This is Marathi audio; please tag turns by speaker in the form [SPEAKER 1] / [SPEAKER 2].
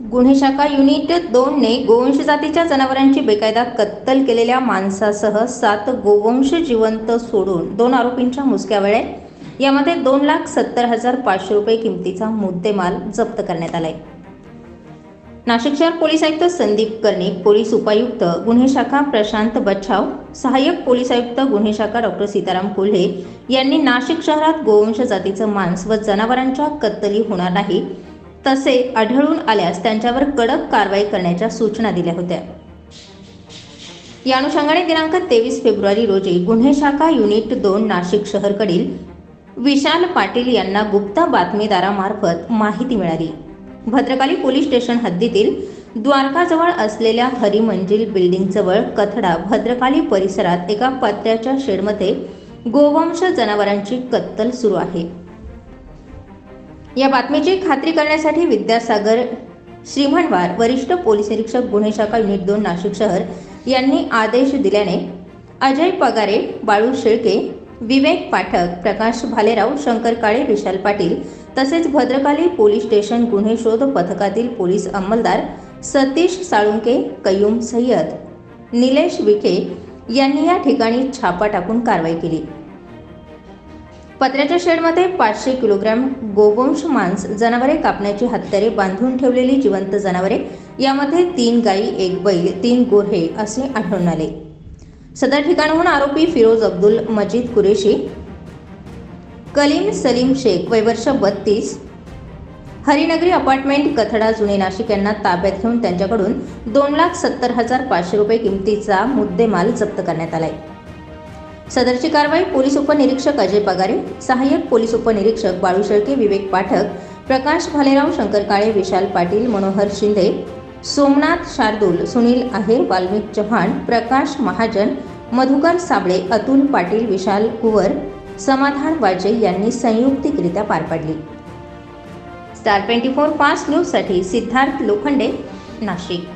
[SPEAKER 1] गुन्हे शाखा युनिट दोनने गोवंश जातीच्या जनावरांची बेकायदा कत्तल केलेल्या माणसासह सात गोवंश जिवंत सोडून दोन आरोपींच्या मुसक्या वेळेत. यामध्ये दोन लाख सत्तर हजार पाचशे रुपये किमतीचा मुद्देमाल जप्त करण्यात आलाय. नाशिक शहर पोलीस आयुक्त संदीप कर्णिक पोलीस उपायुक्त गुन्हे शाखा प्रशांत बच्छाव सहाय्यक पोलीस आयुक्त गुन्हे शाखा डॉक्टर सीताराम कोल्हे यांनी नाशिक शहरात गोवंश जातीचं मांस व जनावरांच्या कत्तली होणार नाही. तसे आढळून आल्यास त्यांच्यावर कडक कारवाई करण्याच्या सूचना दिल्या होत्या. या अनुषंगाने दिनांक तेवीस फेब्रुवारी रोजी गुन्हे शाखा युनिट दोन नाशिक शहरकडील विशाल पाटील यांना गुप्त बातमीदारामार्फत माहिती मिळाली. भद्रकाली पोलीस स्टेशन हद्दीतील द्वारकाजवळ असलेल्या हरिमंजिल बिल्डिंगजवळ कथडा भद्रकाली परिसरात एका पत्र्याच्या शेडमध्ये गोवंश जनावरांची कत्तल सुरू आहे. या बातमीची खात्री करण्यासाठी विद्यासागर श्रीमणवार वरिष्ठ पोलीस निरीक्षक गुन्हे शाखा युनिट दोन नाशिक शहर यांनी आदेश दिल्याने अजय पगारे बाळू शेळके विवेक पाठक प्रकाश भालेराव शंकर काळे विशाल पाटील तसेच भद्रकाली पोलीस स्टेशन गुन्हे शोध पथकातील पोलीस अंमलदार सतीश साळुंके कयूम सय्यद निलेश विखे यांनी या ठिकाणी छापा टाकून कारवाई केली. पत्र्याच्या शेडमध्ये पाचशे किलोग्रॅम गोवंश मांस जनावरे कापण्याची हत्यारे बांधून ठेवलेली जिवंत जनावरे यामध्ये तीन गायी एक बैल तीन गोऱ्हे असे आढळून आले. सदर ठिकाणाहून आरोपी फिरोज अब्दुल मजीद कुरेशी कलीम सलीम शेख वयवर्ष बत्तीस हरिनगरी अपार्टमेंट कथडा जुने नाशिक यांना ताब्यात घेऊन त्यांच्याकडून दोन लाख सत्तर हजार पाचशे रुपये किमतीचा मुद्देमाल जप्त करण्यात आलाय. सदरची कारवाई पोलीस उपनिरीक्षक अजय पगारे सहाय्यक पोलीस उपनिरीक्षक बाळू शेळके विवेक पाठक प्रकाश भालेराव शंकर काळे विशाल पाटील मनोहर शिंदे सोमनाथ शार्दूल सुनील आहेर वाल्मिक चव्हाण प्रकाश महाजन मधुकर साबळे अतुल पाटील विशाल कुवर समाधान वाजे यांनी संयुक्तिकरित्या पार पाडली. स्टार ट्वेंटी फोर फास्ट न्यूजसाठी सिद्धार्थ लोखंडे नाशिक.